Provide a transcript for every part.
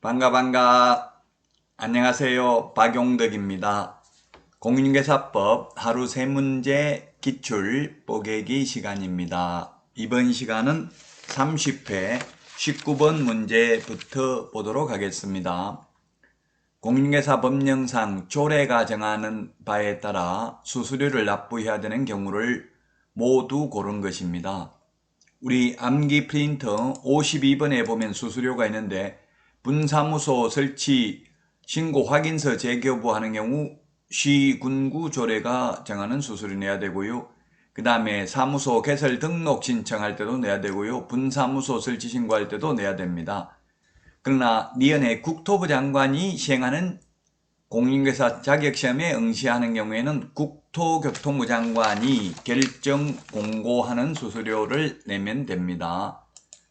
반가 반가. 안녕하세요. 박용덕입니다. 공인중개사법 하루 세 문제 기출 뽀개기 시간입니다. 이번 시간은 30회 19번 문제부터 보도록 하겠습니다 공인중개사 법령상 조례가 정하는 바에 따라 수수료를 납부해야 되는 경우를 모두 고른 것입니다 우리 암기 프린터 52번에 보면 수수료가 있는데 분사무소 설치 신고 확인서 재교부하는 경우 시군구 조례가 정하는 수수료 내야 되고요. 그 다음에 사무소 개설 등록 신청할 때도 내야 되고요. 분사무소 설치 신고할 때도 내야 됩니다. 그러나 니은의 국토부 장관이 시행하는 공인중개사 자격시험에 응시하는 경우에는 국토교통부 장관이 결정 공고하는 수수료를 내면 됩니다.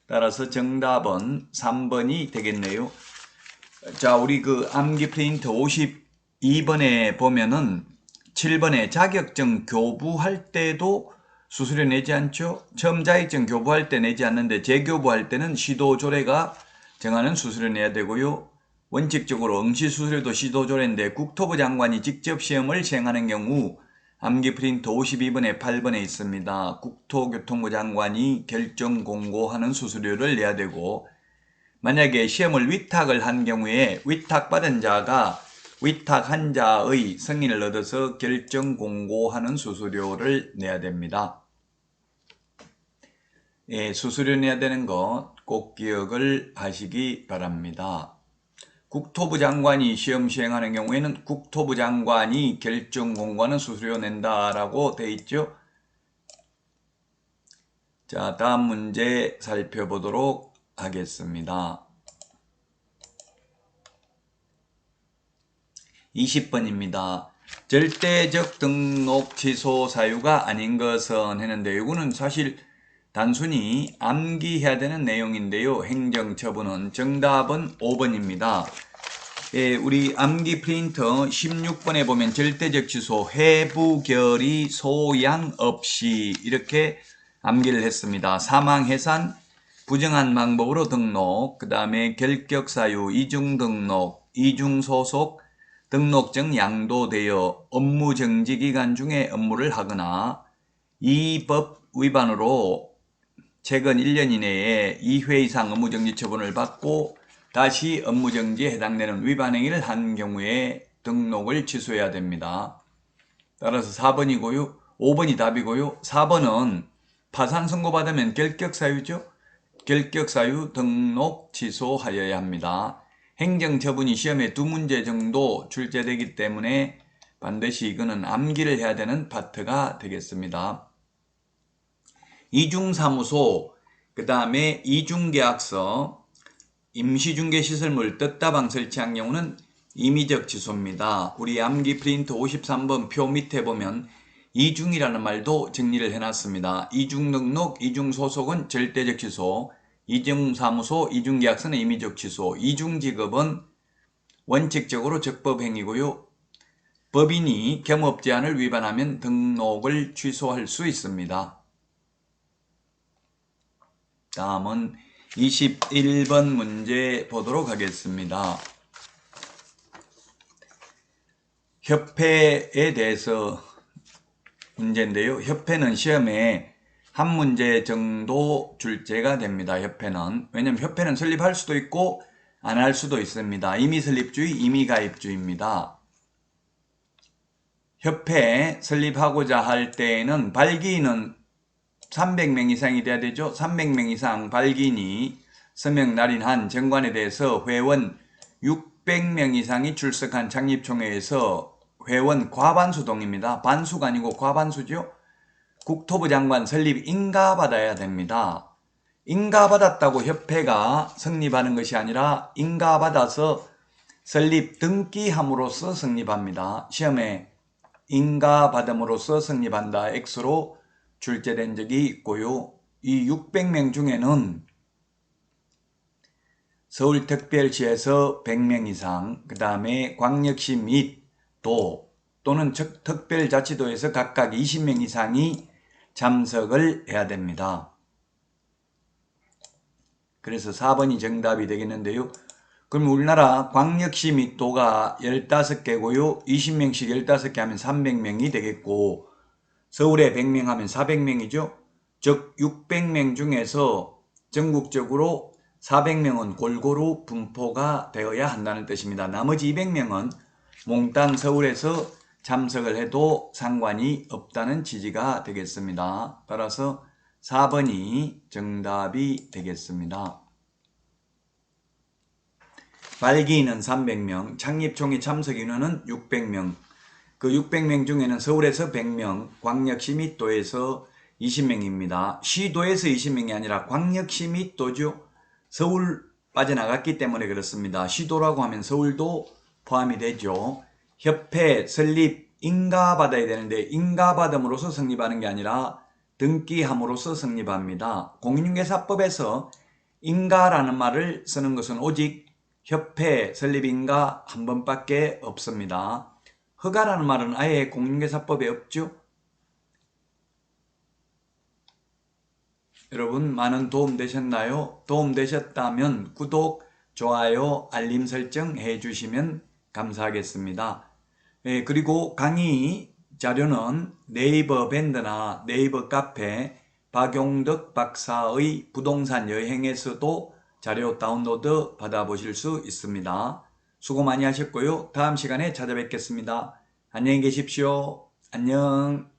따라서 정답은 3번이 되겠네요. 자, 우리 그 암기 프린트 52번에 보면은 7번에 자격증 교부할 때도 수수료 내지 않죠? 처음 자격증 교부할 때 내지 않는데 재교부할 때는 시도 조례가 정하는 수수료 내야 되고요. 원칙적으로 응시 수수료도 시도조례인데 국토부 장관이 직접 시험을 시행하는 경우 암기 프린트 52번에 8번에 있습니다. 국토교통부 장관이 결정 공고하는 수수료를 내야 되고 만약에 시험을 위탁을 한 경우에 위탁받은 자가 위탁한 자의 승인을 얻어서 결정 공고하는 수수료를 내야 됩니다. 예, 수수료 내야 되는 거 꼭 기억을 하시기 바랍니다. 국토부 장관이 시험 시행하는 경우에는 국토부 장관이 결정 공고하는 수수료 낸다라고 돼 있죠. 자, 다음 문제 살펴보도록 하겠습니다. 20번입니다. 절대적 등록 취소 사유가 아닌 것은 했는데 이거는 사실 단순히 암기해야 되는 내용인데요. 행정처분은 정답은 5번입니다. 예, 우리 암기 프린터 16번에 보면 절대적 취소 해부결의 소양 없이 이렇게 암기를 했습니다. 사망 해산 부정한 방법으로 등록 그 다음에 결격 사유 이중 등록 이중 소속 등록증 양도되어 업무 정지 기간 중에 업무를 하거나 이 법 위반으로 최근 1년 이내에 2회 이상 업무정지 처분을 받고 다시 업무정지에 해당되는 위반 행위를 한 경우에 등록을 취소해야 됩니다. 따라서 4번이고요. 5번이 답이고요. 4번은 파산 선고받으면 결격사유죠. 결격사유 등록 취소하여야 합니다. 행정처분이 시험에 두 문제 정도 출제되기 때문에 반드시 이거는 암기를 해야 되는 파트가 되겠습니다. 이중사무소, 그 다음에 이중계약서, 임시중개시설물 뜻다방 설치한 경우는 임의적 취소입니다. 우리 암기 프린트 53번 표 밑에 보면 이중이라는 말도 정리를 해놨습니다. 이중등록, 이중소속은 절대적 취소, 이중사무소, 이중계약서는 임의적 취소, 이중직업은 원칙적으로 적법행위고요. 법인이 겸업 제한을 위반하면 등록을 취소할 수 있습니다. 다음은 21번 문제 보도록 하겠습니다. 협회에 대해서 문제인데요. 협회는 시험에 한 문제 정도 출제가 됩니다. 협회는. 왜냐하면 협회는 설립할 수도 있고 안 할 수도 있습니다. 임의 설립주의, 임의 가입주의입니다. 협회 설립하고자 할 때에는 발기인은 300명 이상이 돼야 되죠. 300명 이상 발기인이 서명 날인한 정관에 대해서 회원 600명 이상이 출석한 창립총회에서 회원 과반수 동입니다. 반수가 아니고 과반수죠. 국토부 장관 설립 인가받아야 됩니다. 인가받았다고 협회가 성립하는 것이 아니라 인가받아서 설립 등기함으로써 성립합니다. 시험에 인가받음으로써 성립한다. X로 출제된 적이 있고요. 이 600명 중에는 서울특별시에서 100명 이상, 그 다음에 광역시 및 도 또는 적- 특별자치도에서 각각 20명 이상이 참석을 해야 됩니다. 그래서 4번이 정답이 되겠는데요. 그럼 우리나라 광역시密도가 15개고요. 20명씩 15개 하면 300명이 되겠고 서울에 100명 하면 400명이죠. 즉 600명 중에서 전국적으로 400명은 골고루 분포가 되어야 한다는 뜻입니다. 나머지 200명은 몽땅 서울에서 참석을 해도 상관이 없다는 취지가 되겠습니다. 따라서 4번이 정답이 되겠습니다. 발기인은 300명, 창립총회 참석 인원은 600명, 그 600명 중에는 서울에서 100명, 광역시 및도에서 20명입니다. 시도에서 20명이 아니라 광역시 및도죠. 서울 빠져나갔기 때문에 그렇습니다. 시도라고 하면 서울도 포함이 되죠. 협회 설립 인가받아야 되는데 인가받음으로써 성립하는 게 아니라 등기함으로써 성립합니다. 공인중개사법에서 인가라는 말을 쓰는 것은 오직 협회 설립인가 한 번밖에 없습니다. 허가라는 말은 아예 공인중개사법에 없죠. 여러분 많은 도움 되셨나요? 도움 되셨다면 구독, 좋아요, 알림 설정 해주시면 감사하겠습니다. 예, 그리고 강의 자료는 네이버 밴드나 네이버 카페 박용덕 박사의 부동산 여행에서도 자료 다운로드 받아보실 수 있습니다. 수고 많이 하셨고요. 다음 시간에 찾아뵙겠습니다. 안녕히 계십시오. 안녕.